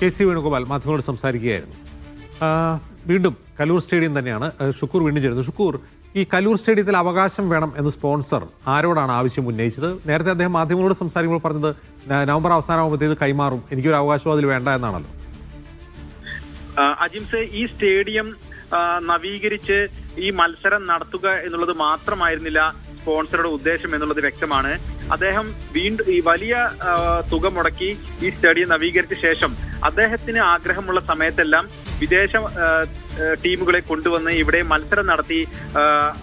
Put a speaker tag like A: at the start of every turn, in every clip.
A: K C Venugopal മാധ്യമങ്ങളോട് സംസാരിക്കുകയായിരുന്നു. വീണ്ടും കലൂർ സ്റ്റേഡിയം തന്നെയാണ് ഷുക്കൂർ വീണ്ടും ചേരുന്നത്. ഷുക്കൂർ ഈ കലൂർ സ്റ്റേഡിയത്തിൽ അവകാശം വേണം എന്ന് സ്പോൺസർ ആരോടാണ് ആവശ്യം ഉന്നയിച്ചത്? നേരത്തെ അദ്ദേഹം മാധ്യമങ്ങളോട് സംസാരിക്കുമ്പോൾ പറഞ്ഞത് നവംബർ അവസാനമാകുമ്പോഴത്തേത് കൈമാറും. എനിക്കൊരു അവകാശം അതിൽ വേണ്ട എന്നാണല്ലോ.
B: അജിംസെ ഈ സ്റ്റേഡിയം നവീകരിച്ച് ഈ മത്സരം നടത്തുക എന്നുള്ളത് മാത്രമായിരുന്നില്ല സ്പോൺസറുടെ ഉദ്ദേശം എന്നുള്ളത് വ്യക്തമാണ്. അദ്ദേഹം വീണ്ടും ഈ വലിയ തുക മുടക്കി ഈ സ്റ്റേഡിയം നവീകരിച്ച ശേഷം അദ്ദേഹത്തിന് ആഗ്രഹമുള്ള സമയത്തെല്ലാം വിദേശ ടീമുകളെ കൊണ്ടുവന്ന് ഇവിടെ മത്സരം നടത്തി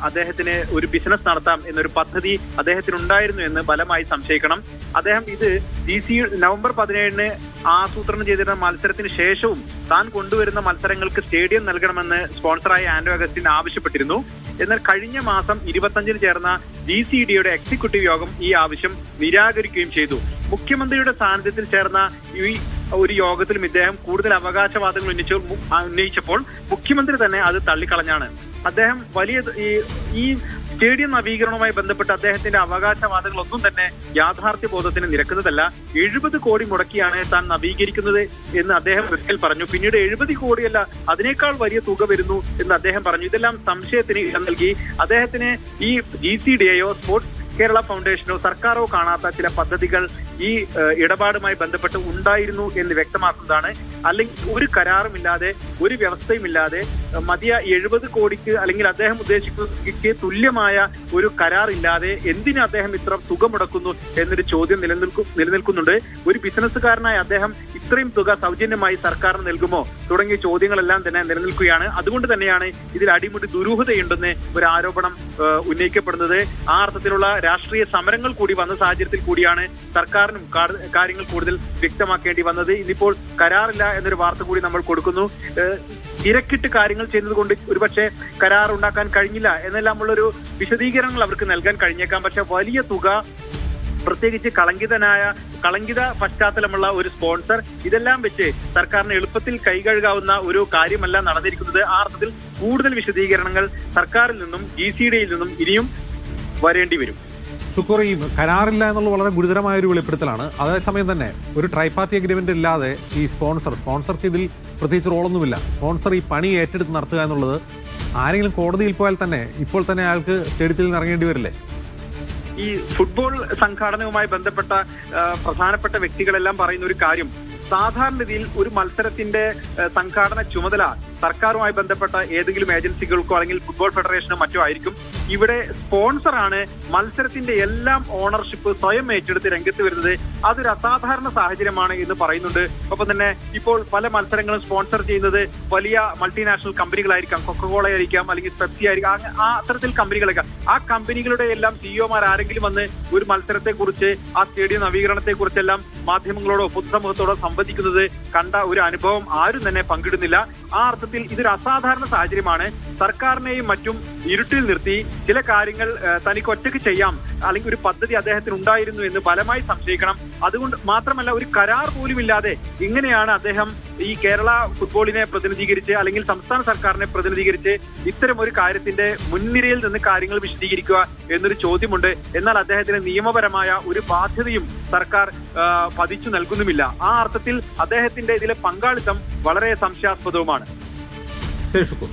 B: അദ്ദേഹത്തിന് ഒരു ബിസിനസ് നടത്താം എന്നൊരു പദ്ധതി അദ്ദേഹത്തിന് ഉണ്ടായിരുന്നു എന്ന് ബലമായി സംശയിക്കണം. അദ്ദേഹം ഇത് ഡി സി നവംബർ പതിനേഴിന് ആസൂത്രണം ചെയ്തിരുന്ന മത്സരത്തിന് ശേഷവും താൻ കൊണ്ടുവരുന്ന മത്സരങ്ങൾക്ക് സ്റ്റേഡിയം നൽകണമെന്ന് സ്പോൺസറായ ആൻഡോ അഗസ്റ്റിൻ ആവശ്യപ്പെട്ടിരുന്നു. എന്നാൽ കഴിഞ്ഞ മാസം ഇരുപത്തഞ്ചിന് ചേർന്ന ഡി സി ഡിയുടെ എക്സിക്യൂട്ടീവ് യോഗം ഈ ആവശ്യം നിരാകരിക്കുകയും ചെയ്തു. മുഖ്യമന്ത്രിയുടെ സാന്നിധ്യത്തിൽ ചേർന്ന ഈ ഒരു യോഗത്തിലും ഇദ്ദേഹം കൂടുതൽ അവകാശവാദങ്ങൾ ഉന്നയിച്ചു ഉന്നയിച്ചപ്പോൾ മുഖ്യമന്ത്രി തന്നെ അത് തള്ളിക്കളഞ്ഞാണ്. അദ്ദേഹം വലിയ ഈ സ്റ്റേഡിയം നവീകരണവുമായി ബന്ധപ്പെട്ട് അദ്ദേഹത്തിന്റെ അവകാശവാദങ്ങളൊന്നും തന്നെ യാഥാർത്ഥ്യ ബോധത്തിന് നിരക്കുന്നതല്ല. എഴുപത് കോടി മുടക്കിയാണ് താൻ നവീകരിക്കുന്നത് എന്ന് അദ്ദേഹം റിസ്കിൽ പറഞ്ഞു. പിന്നീട് എഴുപത് കോടിയല്ല അതിനേക്കാൾ വലിയ തുക വരുന്നു എന്ന് അദ്ദേഹം പറഞ്ഞു. ഇതെല്ലാം സംശയത്തിന് ഇടം നൽകി. അദ്ദേഹത്തിന് ഈ ജി സി ഡിയെയോ സ്പോർട്സ് കേരള ഫൗണ്ടേഷനോ സർക്കാരോ കാണാത്ത ചില പദ്ധതികൾ ഈ ഇടപാടുമായി ബന്ധപ്പെട്ട് ഉണ്ടായിരുന്നു എന്ന് വ്യക്തമാക്കുന്നതാണ്. അല്ലെങ്കിൽ ഒരു കരാറുമില്ലാതെ ഒരു വ്യവസ്ഥയുമില്ലാതെ മതിയ എഴുപത് കോടിക്ക് അല്ലെങ്കിൽ അദ്ദേഹം ഉദ്ദേശിക്കുന്നതിക്ക് തുല്യമായ ഒരു കരാർ ഇല്ലാതെ എന്തിന് അദ്ദേഹം ഇത്ര തുക മുടക്കുന്നു എന്നൊരു ചോദ്യം നിലനിൽക്കും നിലനിൽക്കുന്നുണ്ട്. ഒരു ബിസിനസ്സുകാരനായ അദ്ദേഹം ഇത്രയും തുക സൗജന്യമായി സർക്കാരിന് നൽകുമോ? തുടങ്ങിയ ചോദ്യങ്ങളെല്ലാം തന്നെ നിലനിൽക്കുകയാണ്. അതുകൊണ്ട് തന്നെയാണ് ഇതിൽ അടിമുടി ദുരൂഹതയുണ്ടെന്ന് ഒരു ആരോപണം ഉന്നയിക്കപ്പെടുന്നത്. ആ അർത്ഥത്തിലുള്ള രാഷ്ട്രീയ സമരങ്ങൾ കൂടി വന്ന സാഹചര്യത്തിൽ കൂടിയാണ് സർക്കാരിനും കാര്യങ്ങൾ കൂടുതൽ വ്യക്തമാക്കേണ്ടി വന്നത്. ഇന്നിപ്പോൾ കരാറില്ല എന്നൊരു വാർത്ത കൂടി നമ്മൾ കൊടുക്കുന്നു. ഏഹ്, തിരക്കിട്ട് കാര്യങ്ങൾ ചെയ്തതുകൊണ്ട് കൊണ്ട് ഒരുപക്ഷെ കരാർ ഉണ്ടാക്കാൻ കഴിഞ്ഞില്ല എന്നെല്ലാമുള്ളൊരു വിശദീകരണങ്ങൾ അവർക്ക് നൽകാൻ കഴിഞ്ഞേക്കാം. പക്ഷെ വലിയ തുക പ്രത്യേകിച്ച് കളങ്കിതനായ കളങ്കിത പശ്ചാത്തലമുള്ള ഒരു സ്പോൺസർ ഇതെല്ലാം വെച്ച് സർക്കാരിന് എളുപ്പത്തിൽ കൈകഴുകാവുന്ന ഒരു കാര്യമല്ല നടന്നിരിക്കുന്നത്. ആ അർത്ഥത്തിൽ കൂടുതൽ വിശദീകരണങ്ങൾ സർക്കാരിൽ നിന്നും ജി സി ഡിയിൽ നിന്നും ഇനിയും വരേണ്ടി വരും.
A: ഷുക്കൂർ ഈ കരാറില്ല എന്നുള്ള വളരെ ഗുരുതരമായ ഒരു വെളിപ്പെടുത്തലാണ്. അതേസമയം തന്നെ ഒരു ട്രൈപാർട്ടി അഗ്രിമെന്റ് ഇല്ലാതെ ഈ സ്പോൺസർ സ്പോൺസർക്ക് ഇതിൽ പ്രത്യേകിച്ച് റോളൊന്നുമില്ല. സ്പോൺസർ ഈ പണി ഏറ്റെടുത്ത് നടത്തുക എന്നുള്ളത് ആരെങ്കിലും കോടതിയിൽ പോയാൽ തന്നെ ഇപ്പോൾ തന്നെ അയാൾക്ക് സ്റ്റേഡിയത്തിൽ നിന്ന് ഇറങ്ങേണ്ടി വരില്ലേ?
B: ഈ ഫുട്ബോൾ സംഘാടനവുമായി ബന്ധപ്പെട്ട പ്രധാനപ്പെട്ട വ്യക്തികളെല്ലാം പറയുന്ന ഒരു കാര്യം സാധാരണ രീതിയിൽ ഒരു മത്സരത്തിന്റെ സംഘാടന ചുമതല സർക്കാരുമായി ബന്ധപ്പെട്ട ഏതെങ്കിലും ഏജൻസികൾക്കോ അല്ലെങ്കിൽ ഫുട്ബോൾ ഫെഡറേഷനോ മറ്റോ ആയിരിക്കും. ഇവിടെ സ്പോൺസറാണ് മത്സരത്തിന്റെ എല്ലാം ഓണർഷിപ്പ് സ്വയം ഏറ്റെടുത്ത് രംഗത്ത് വരുന്നത്. അതൊരു അസാധാരണ സാഹചര്യമാണ് എന്ന് പറയുന്നുണ്ട്. ഒപ്പം തന്നെ ഇപ്പോൾ പല മത്സരങ്ങളും സ്പോൺസർ ചെയ്യുന്നത് വലിയ മൾട്ടിനാഷണൽ കമ്പനികളായിരിക്കാം. കൊക്കകോള ആയിരിക്കാം അല്ലെങ്കിൽ പെപ്സി ആയിരിക്കാം. ആ അത്തരത്തിൽ കമ്പനികളൊക്കെ. ആ കമ്പനികളുടെ എല്ലാം സിഇഒമാർ ആരെങ്കിലും വന്ന് ഒരു മത്സരത്തെ കുറിച്ച് ആ സ്റ്റേഡിയം നവീകരണത്തെ കുറിച്ചെല്ലാം മാധ്യമങ്ങളോടോ പൊതുസമൂഹത്തോടോ സംവദിക്കുന്നത് കണ്ട ഒരു അനുഭവം ആരും തന്നെ പങ്കിടുന്നില്ല. ആ ഇതൊരു അസാധാരണ സാഹചര്യമാണ്. സർക്കാരിനെയും മറ്റും ഇരുട്ടിൽ നിർത്തി ചില കാര്യങ്ങൾ തനിക്ക് ഒറ്റയ്ക്ക് ചെയ്യാം അല്ലെങ്കിൽ ഒരു പദ്ധതി അദ്ദേഹത്തിന് ഉണ്ടായിരുന്നു എന്ന് ഫലമായി സംശയിക്കണം. അതുകൊണ്ട് മാത്രമല്ല ഒരു കരാർ പോലും ഇല്ലാതെ ഇങ്ങനെയാണ് അദ്ദേഹം ഈ കേരള ഫുട്ബോളിനെ പ്രതിനിധീകരിച്ച് അല്ലെങ്കിൽ സംസ്ഥാന സർക്കാരിനെ പ്രതിനിധീകരിച്ച് ഇത്തരം ഒരു കാര്യത്തിന്റെ മുൻനിരയിൽ നിന്ന് കാര്യങ്ങൾ വിശദീകരിക്കുക എന്നൊരു ചോദ്യമുണ്ട്. എന്നാൽ അദ്ദേഹത്തിന് നിയമപരമായ ഒരു ബാധ്യതയും സർക്കാർ പതിച്ചു നൽകുന്നുമില്ല. ആ അർത്ഥത്തിൽ അദ്ദേഹത്തിന്റെ ഇതിലെ പങ്കാളിത്തം വളരെ സംശയാസ്പദവുമാണ്.
A: ശരി ഷുക്കൂർ